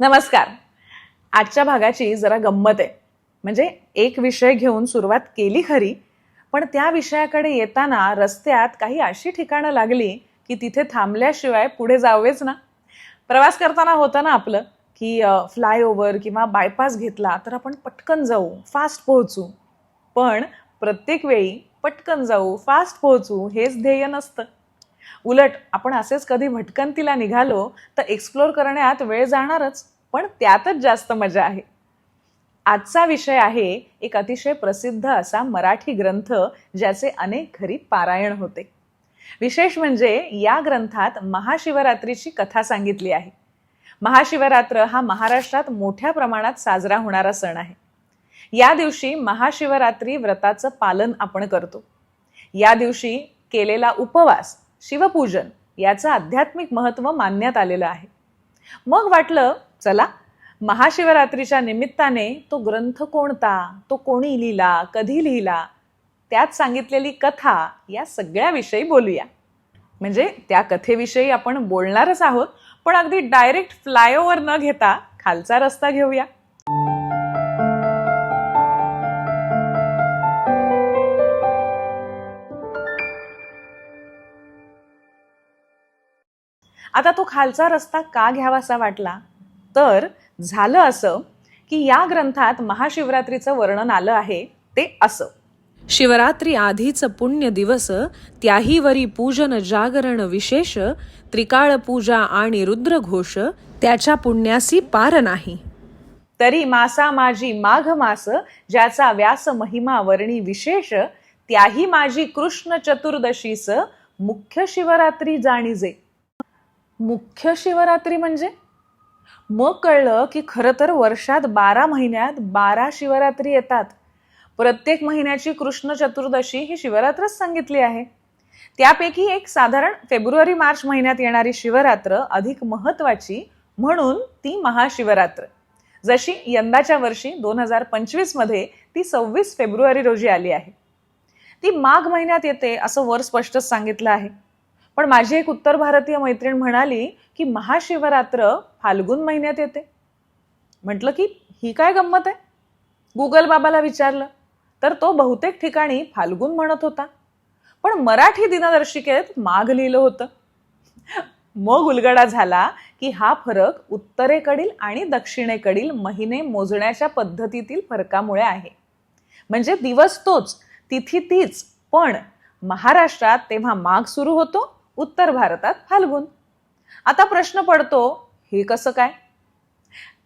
नमस्कार. आजच्या भागाची जरा गंमत आहे. म्हणजे एक विषय घेऊन सुरुवात केली खरी पण त्या विषयाकडे येताना रस्त्यात काही अशी ठिकाणं लागली की तिथे थांबल्याशिवाय पुढे जावेच ना. प्रवास करताना होतं ना आपलं की फ्लायओव्हर किंवा बायपास घेतला तर आपण पटकन जाऊ फास्ट पोहोचू. पण प्रत्येक वेळी पटकन जाऊ फास्ट पोहोचू हेच ध्येय नसतं. उलट आपण असेच कधी भटकंतीला निघालो तर एक्सप्लोर करण्यात वेळ जाणारच पण त्यातच जास्त मजा आहे. आजचा विषय आहे एक अतिशय प्रसिद्ध असा मराठी ग्रंथ ज्याचे अनेक घरी पारायण होते. विशेष म्हणजे या ग्रंथात महाशिवरात्रीची कथा सांगितली आहे. महाशिवरात्र हा महाराष्ट्रात मोठ्या प्रमाणात साजरा होणारा सण आहे. या दिवशी महाशिवरात्री व्रताचं पालन आपण करतो. या दिवशी केलेला उपवास शिवपूजन याचं आध्यात्मिक महत्त्व मानण्यात आलेलं आहे. मग वाटलं चला महाशिवरात्रीच्या निमित्ताने तो ग्रंथ कोणता तो कोणी लिहिला कधी लिहिला त्यात सांगितलेली कथा या सगळ्याविषयी बोलूया. म्हणजे त्या कथेविषयी आपण बोलणारच आहोत पण अगदी डायरेक्ट फ्लायओव्हर न घेता खालचा रस्ता घेऊया. आता तो खालचा रस्ता का घ्यावासा वाटला? तर झालं असं की या ग्रंथात महाशिवरात्रीचं वर्णन आलं आहे ते असं. शिवरात्री आधीच पुण्य दिवस त्याही वरी पूजन जागरण विशेष त्रिकाळ पूजा आणि रुद्रघोष त्याच्या पुण्यासी पार नाही. तरी मासा माझी माघ मास ज्याचा व्यास महिमा वर्णी विशेष त्याही माझी कृष्ण चतुर्दशीस मुख्य शिवरात्री जाणीजे. मुख्य शिवरात्री म्हणजे? मग कळलं की खरं तर वर्षात बारा महिन्यात बारा शिवरात्री येतात. प्रत्येक महिन्याची कृष्ण चतुर्दशी ही शिवरात्रच सांगितली आहे. त्यापैकी एक साधारण फेब्रुवारी मार्च महिन्यात येणारी शिवरात्र अधिक महत्वाची म्हणून ती महाशिवरात्र. जशी यंदाच्या वर्षी दोन हजार पंचवीसमध्ये ती सव्वीस फेब्रुवारी रोजी आली आहे. ती माघ महिन्यात येते असं वर स्पष्टच सांगितलं आहे. पण माझी एक उत्तर भारतीय मैत्रीण म्हणाली की महाशिवरात्र फाल्गुन महिन्यात येते. म्हटलं की ही काय गंमत आहे? गुगल बाबाला विचारलं. तर तो बहुतेक ठिकाणी फाल्गुन म्हणत होता. पण मराठी दिनदर्शिकेत माघ लिहिलं होतं. मग उलगडा झाला की हा फरक उत्तरेकडील आणि दक्षिणेकडील महिने मोजण्याच्या पद्धतीतील फरकामुळे आहे. म्हणजे दिवस तोच तिथी तीच पण महाराष्ट्रात तेव्हा माघ सुरू होतो उत्तर भारतात फाल्गुन. आता प्रश्न पडतो हे कसं काय?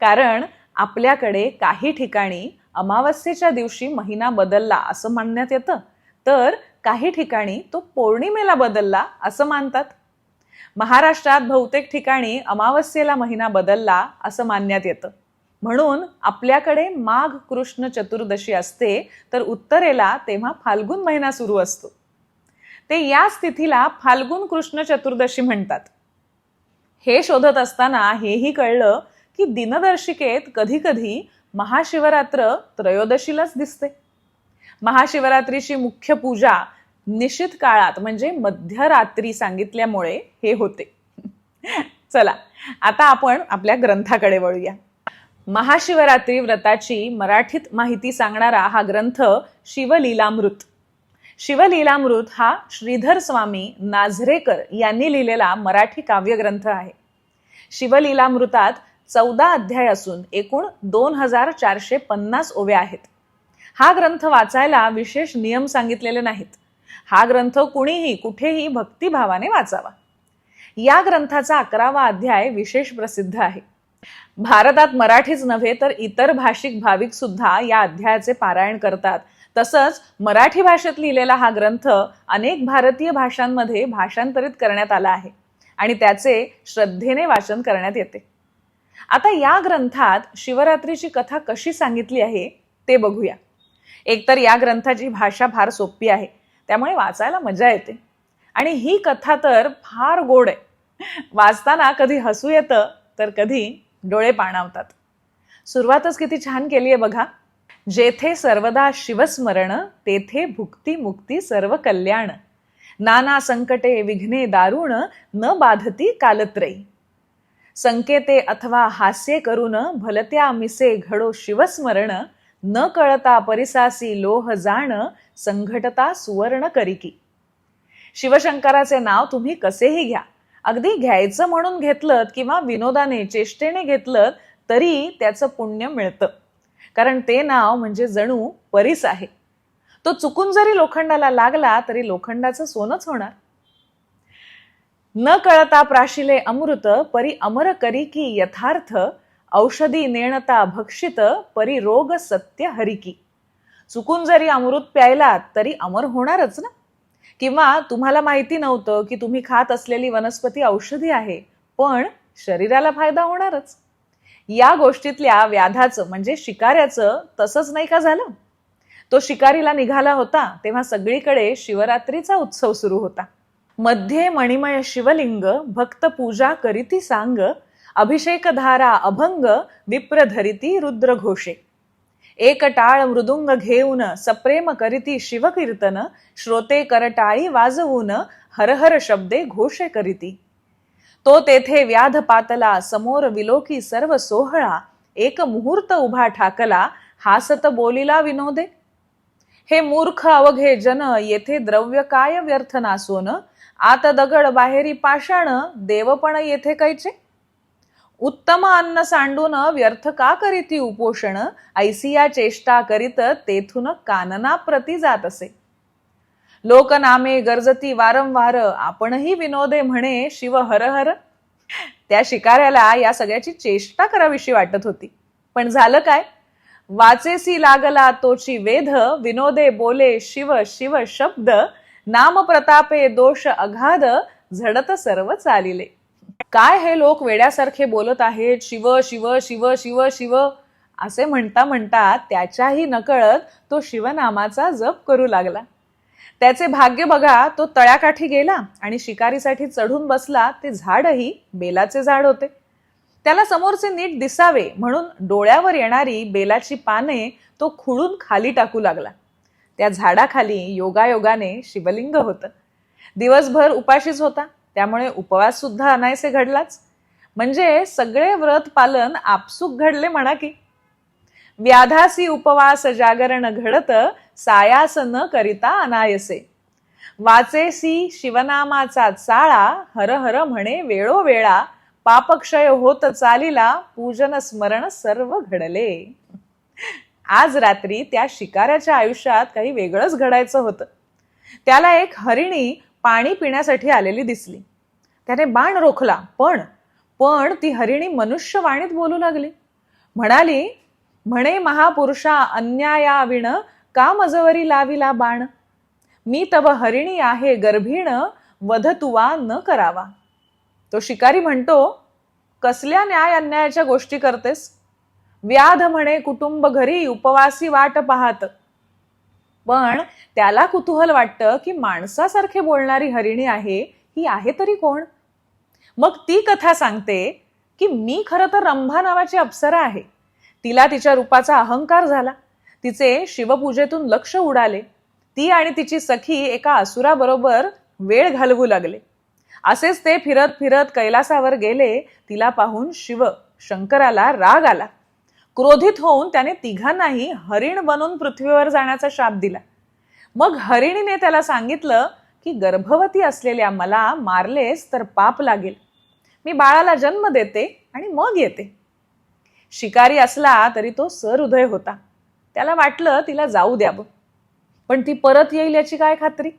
कारण आपल्याकडे काही ठिकाणी अमावस्येच्या दिवशी महिना बदलला असं मानण्यात येतं. तर काही ठिकाणी तो पौर्णिमेला बदलला असं मानतात. महाराष्ट्रात बहुतेक ठिकाणी अमावस्येला महिना बदलला असं मानण्यात येतं. म्हणून आपल्याकडे माघ कृष्ण चतुर्दशी असते तर उत्तरेला तेव्हा फाल्गुन महिना सुरू असतो. ते या स्थितीला फाल्गुन कृष्ण चतुर्दशी म्हणतात. हे शोधत असताना हेही कळलं की दिनदर्शिकेत कधी कधी महाशिवरात्र त्रयोदशीलाच दिसते. महाशिवरात्रीची मुख्य पूजा निश्चित काळात म्हणजे मध्यरात्री सांगितल्यामुळे हे होते. चला आता आपण आपल्या ग्रंथाकडे वळूया. महाशिवरात्री व्रताची मराठीत माहिती सांगणारा हा ग्रंथ शिवलीलामृत. शिवलीलामृत हा श्रीधर स्वामी नाझरेकर यांनी लिहिलेला मराठी काव्यग्रंथ आहे. शिवलीलामृतात चौदा अध्याय असून एकूण दोन हजार चारशे पन्नास ओव्या आहेत. हा ग्रंथ वाचायला विशेष नियम सांगितलेले नाहीत. हा ग्रंथ कुणीही कुठेही भक्तिभावाने वाचावा. या ग्रंथाचा अकरावा अध्याय विशेष प्रसिद्ध आहे. भारतात मराठीच नव्हे तर इतर भाषिक भाविक सुद्धा या अध्यायाचे पारायण करतात तसंच मराठी भाषेत लिहिलेला हा ग्रंथ अनेक भारतीय भाषांमध्ये भाषांतरित करण्यात आला आहे आणि त्याचे श्रद्धेने वाचन करण्यात येते. आता या ग्रंथात शिवरात्रीची कथा कशी सांगितली आहे ते बघूया. एकतर या ग्रंथाची भाषा फार सोपी आहे त्यामुळे वाचायला मजा येते. आणि ही कथा तर फार गोड आहे. वाचताना कधी हसू येतं तर कधी डोळे पाणावतात. सुरुवातच किती छान केली आहे बघा. जेथे सर्वदा शिवस्मरण तेथे भुक्ती मुक्ती सर्व कल्याण. नाना संकटे विघ्ने दारुण न बाधती कालत्रयी. संकेते अथवा हास्य करून भलत्या मिसे घडो शिवस्मरण न कळता परिसासी लोह जाण संघटता सुवर्ण करिकी. शिवशंकराचे नाव तुम्ही कसेही घ्या. अगदी घ्यायचं म्हणून घेतलं किंवा विनोदाने चेष्टेने घेतलं तरी त्याचं पुण्य मिळतं. कारण ते नाव म्हणजे जणू परीस आहे. तो चुकून जरी लोखंडाला लागला तरी लोखंडाचं सोनच होणार. न कळता प्राशिले अमृत परी अमर करी की यथार्थ औषधी नेणता भक्षित परी रोग सत्य हरिकी चुकून जरी अमृत प्यायलात तरी अमर होणारच ना? किंवा तुम्हाला माहिती नव्हतं की तुम्ही खात असलेली वनस्पती औषधी आहे पण शरीराला फायदा होणारच. या गोष्टीतल्या व्याधाचं म्हणजे शिकाऱ्याचं तसंच नाही का झालं? तो शिकारीला निघाला होता तेव्हा सगळीकडे शिवरात्रीचा उत्सव सुरू होता. मध्ये मणिमय शिवलिंग भक्त पूजा करीती सांग अभिषेक धारा अभंग विप्र धरिती रुद्र घोषे. एक टाळ मृदुंग घेऊन सप्रेम करीती शिवकीर्तन श्रोते करटाळी वाजवून हरहर शब्दे घोषे करीती. तो तेथे व्याध पातला समोर विलोकी सर्व सोहळा एक मुहूर्त उभा ठाकला हासत बोलिला विनोदे. हे मूर्ख अवघे जन येथे द्रव्य काय व्यर्थ नासोन? आत दगड बाहेरी पाषाण देवपण येथे कैचे? उत्तम अन्न सांडून व्यर्थ का करीती उपोषण? ऐसिया चेष्टा करीत तेथून कानना प्रती जात असे. लोकनामे गरजती वारंवार आपणही विनोदे म्हणे शिव हर हर. त्या शिकाऱ्याला या सगळ्याची चेष्टा करावीशी वाटत होती. पण झालं काय? वाचेसी लागला तोची वेध विनोदे बोले शिव शिव शब्द नाम प्रतापे दोष अगाध झडत सर्व चालिले. काय हे लोक वेड्यासारखे बोलत आहेत? शिव शिव शिव शिव शिव. असे म्हणता म्हणता त्याच्याही नकळत तो शिवनामाचा जप करू लागला. त्याचे भाग्य बघा तो तळ्याकाठी गेला आणि शिकारीसाठी चढून बसला ते झाडही बेलाचे झाड होते. त्याला समोरचे नीट दिसावे म्हणून डोळ्यावर येणारी बेलाची पाने तो खुडून खाली टाकू लागला. त्या झाडाखाली योगायोगाने शिवलिंग होतं. दिवसभर उपाशीच होता त्यामुळे उपवास सुद्धा अनायसे घडलाच. म्हणजे सगळे व्रत पालन आपसूक घडले म्हणा की. व्याधासी उपवास जागरण घडत सायास न करिता अनायसे. वाचेसी शिवनामाचा चाळा हर हर म्हणे वेळोवेळा पापक्षय होत चालिला पूजन स्मरण सर्व घडले. आज रात्री त्या शिकाऱ्याच्या आयुष्यात काही वेगळंच घडायचं होतं. त्याला एक हरिणी पाणी पिण्यासाठी आलेली दिसली. त्याने बाण रोखला पण पण ती हरिणी मनुष्यवाणीत बोलू लागली. म्हणाली म्हणे महापुरुषा अन्यायाविण का मजवरी लाविला बाण? मी तव हरिणी आहे गर्भीण वध तुवा न करावा. तो शिकारी म्हणतो कसल्या न्याय अन्यायाच्या गोष्टी करतेस? व्याध म्हणे कुटुंब घरी उपवासी वाट पाहत. पण त्याला कुतूहल वाटतं की माणसासारखे बोलणारी हरिणी आहे ही आहे तरी कोण? मग ती कथा सांगते की मी खरं तर रंभा नावाची अप्सरा आहे. तिला तिच्या रूपाचा अहंकार झाला. तिचे शिवपूजेतून लक्ष उडाले. ती आणि तिची सखी एका असुराबरोबर वेळ घालवू लागले. असेच ते फिरत फिरत कैलासावर गेले तिला पाहून शिव शंकराला राग आला. क्रोधित होऊन त्याने तिघांनाही हरिण बनून पृथ्वीवर जाण्याचा शाप दिला. मग हरिणीने त्याला सांगितलं की गर्भवती असलेल्या मला मारलेस तर पाप लागेल. मी बाळाला जन्म देते आणि मग येते. शिकारी असला तरी तो सहृदय होता. त्याला वाटलं तिला जाऊ द्यावं पण ती परत येईल याची काय खात्री?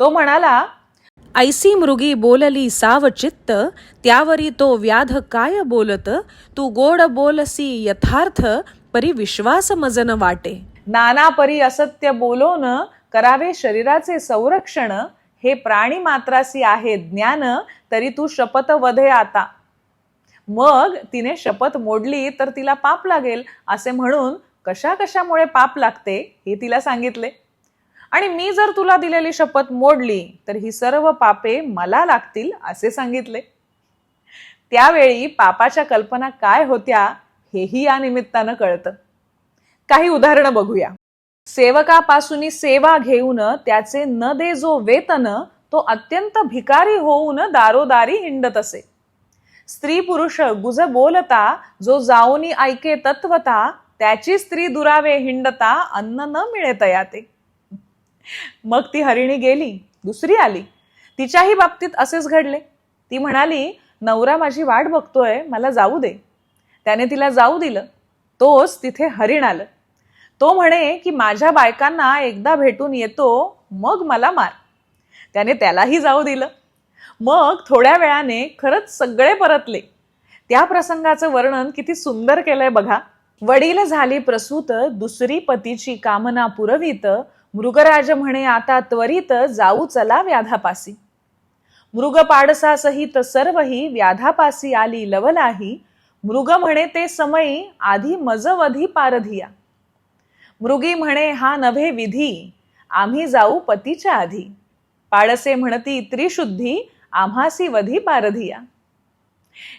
तो म्हणाला ऐसी मृगी बोलली साव चित्त त्यावरी तो व्याध काय बोलत? तू गोड बोलसी यथार्थ परी विश्वास मजन वाटे. नाना परी असत्य बोलोन करावे शरीराचे संरक्षण हे प्राणी मात्रासी आहे ज्ञान तरी तू शपथ वधे आता. मग तिने शपथ मोडली तर तिला पाप लागेल असे म्हणून कशा कशामुळे पाप लागते हे तिला सांगितले. आणि मी जर तुला दिलेली शपथ मोडली तर ही सर्व पापे मला लागतील असे सांगितले. त्यावेळी पापाच्या कल्पना काय होत्या हेही या निमित्तानं कळतं. काही उदाहरणं बघूया. सेवकापासून सेवा घेऊन त्याचे न दे जो वेतन तो अत्यंत भिकारी होऊन दारोदारी हिंडत असे. स्त्री पुरुष गुज बोलता जो जाऊनी ऐके तत्वता त्याची स्त्री दुरावे हिंडता अन्न न मिळतया ते मग ती हरिणी गेली दुसरी आली. तिच्याही बाबतीत असेच घडले. ती म्हणाली नवरा माझी वाट बघतोय मला जाऊ दे. त्याने तिला जाऊ दिलं. तोच तिथे हरिण आलं. तो म्हणे की माझ्या बायकांना एकदा भेटून येतो मग मला मार. त्याने त्यालाही जाऊ दिलं. मग थोड्या वेळाने खरंच सगळे परतले. त्या प्रसंगाचं वर्णन किती सुंदर केलंय बघा. वडील झाली प्रसूत दुसरी पतीची कामना पुरवित मृगराज म्हणे आता त्वरित जाऊ चला व्याधापासी. मृग पाडसा सहित सर्वही व्याधापासी आली लवलाही मृग म्हणे ते समयी आधी मजवधी पारधिया. मृगी म्हणे हा नभे विधी आम्ही जाऊ पतीच्या आधी. पाडसे म्हणती त्रिशुद्धी आम्हासी वधी पारधिया.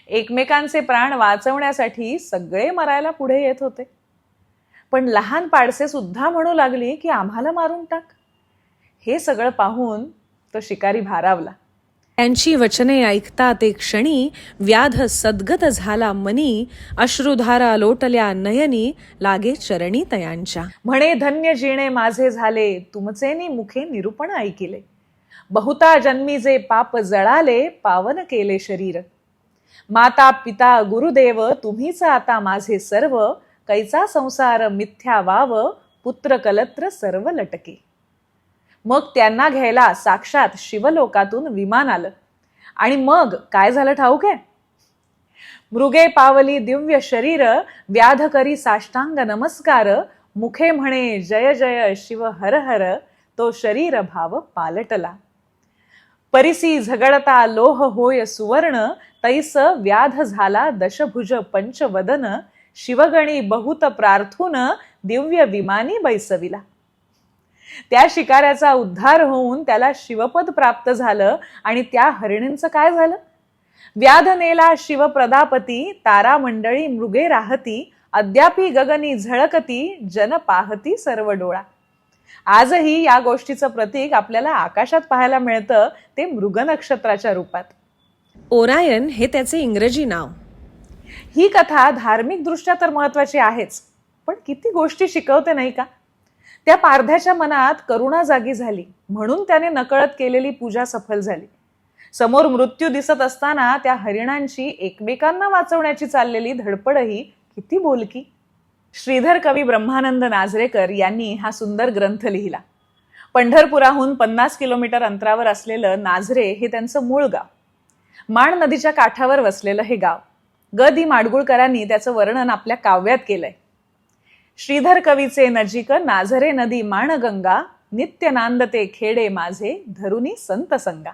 एकमेकांचे प्राण वाचवण्यासाठी सगळे मरायला पुढे येत होते. पण लहान पाडसे सुद्धा म्हणू लागली की आम्हाला मारून टाक. हे सगळं पाहून तो शिकारी भारावला. त्यांची वचने ऐकता ते क्षणी व्याध सद्गत झाला मनी अश्रुधारा लोटल्या नयनी लागे चरणी तयांच्या. म्हणे धन्य जिणे माझे झाले तुमचे मुखे निरूपण ऐकिले. बहुता जन्मी जे पाप जळाले पावन केले शरीर. माता पिता गुरुदेव तुम्हीच आता माझे सर्व. कैचा संसार मिथ्या वाव पुत्र कलत्र सर्व लटके. मग त्यांना घ्यायला साक्षात शिवलोकातून विमान आलं. आणि मग काय झालं ठाऊक आहे? मृगे पावली दिव्य शरीर व्याध करी साष्टांग नमस्कार. मुखे म्हणे जय जय शिव हर हर. तो शरीर भाव पालटला. परिसी झगडता लोह होय सुवर्ण. तैस व्याध झाला. दशभुज पंचवदन शिवगणी बहुत प्रार्थून दिव्य विमानी बैसविला. त्या शिकाऱ्याचा उद्धार होऊन त्याला शिवपद प्राप्त झालं आणि त्या हरिणींचं काय झालं? व्याध नेला तारा मंडळी मृगे राहती अद्यापी गगनी झळकती जन पाहती सर्व डोळा. आजही या गोष्टीचं प्रतीक आपल्याला आकाशात पाहायला मिळतं ते मृग नक्षत्राच्या रूपात. ओरायन हे त्याचे इंग्रजी नाव. ही कथा धार्मिकदृष्ट्या तर महत्वाची आहेच पण किती गोष्टी शिकवते नाही का? त्या पारध्याच्या मनात करुणा जागी झाली म्हणून त्याने नकळत केलेली पूजा सफल झाली. समोर मृत्यू दिसत असताना त्या हरिणांची एकमेकांना वाचवण्याची चाललेली धडपडही किती बोलकी. श्रीधर कवी ब्रह्मानंद नाझरेकर यांनी हा सुंदर ग्रंथ लिहिला. पंढरपुराहून पन्नास किलोमीटर अंतरावर असलेलं नाझरे हे त्यांचं मूळ गाव. माण नदीच्या काठावर वसलेलं हे गाव. ग. दी. माडगुळकरांनी त्याचं वर्णन आपल्या काव्यात केलंय. श्रीधर कवीचे नजीक नाझरे नदी माणगंगा नित्य नांदते खेडे माझे धरुनी संत संगा.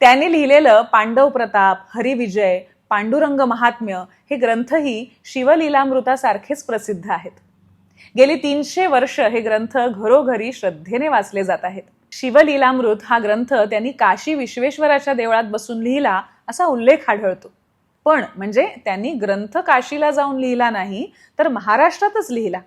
त्याने लिहिलेलं पांडव प्रताप हरिविजय पांडुरंग महात्म्य हे ग्रंथही शिवलीलामृतासारखेच प्रसिद्ध आहेत. गेली तीनशे वर्ष हे ग्रंथ घरोघरी श्रद्धेने वाचले जात आहेत. शिवलीलामृत हा ग्रंथ त्यांनी काशी विश्वेश्वराच्या देवळात बसून लिहिला असा उल्लेख आढळतो. पण म्हणजे त्यांनी ग्रंथ काशीला जाऊन लिहिला नाही तर महाराष्ट्रातच लिहिला.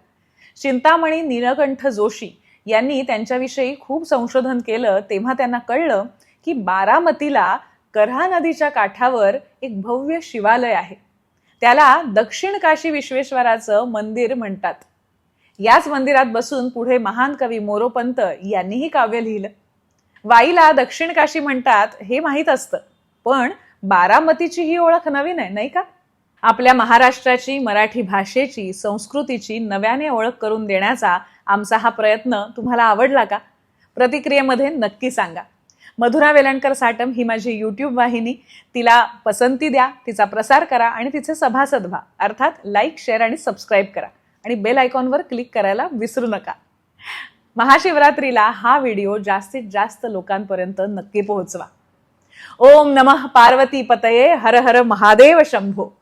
चिंतामणी नीलकंठ जोशी यांनी त्यांच्याविषयी खूप संशोधन केलं तेव्हा त्यांना कळलं की बारामतीला करहा नदीच्या काठावर एक भव्य शिवालय आहे. त्याला दक्षिण काशी विश्वेश्वराचं मंदिर म्हणतात. याच मंदिरात बसून पुढे महान कवी मोरोपंत यांनीही काव्य लिहिलं. वाईला दक्षिण काशी म्हणतात हे माहीत असतं. पण बारामतीची ही ओळख नवीन आहे नाही का? आपल्या महाराष्ट्राची मराठी भाषेची संस्कृतीची नव्याने ओळख करून देण्याचा आमचा हा प्रयत्न तुम्हाला आवडला का? प्रतिक्रियेमध्ये नक्की सांगा. मधुरा वेलणकर साटम ही माझी यूट्यूब वाहिनी. तिला पसंती द्या तिचा प्रसार करा आणि तिचे सभासद व्हा. अर्थात लाईक शेअर आणि सबस्क्राईब करा. आणि बेल आयकॉनवर क्लिक करायला विसरू नका. महाशिवरात्रीला हा व्हिडिओ जास्तीत जास्त लोकांपर्यंत नक्की पोहोचवा. ओम नमः पार्वती पतये हर हर महादेव शंभो.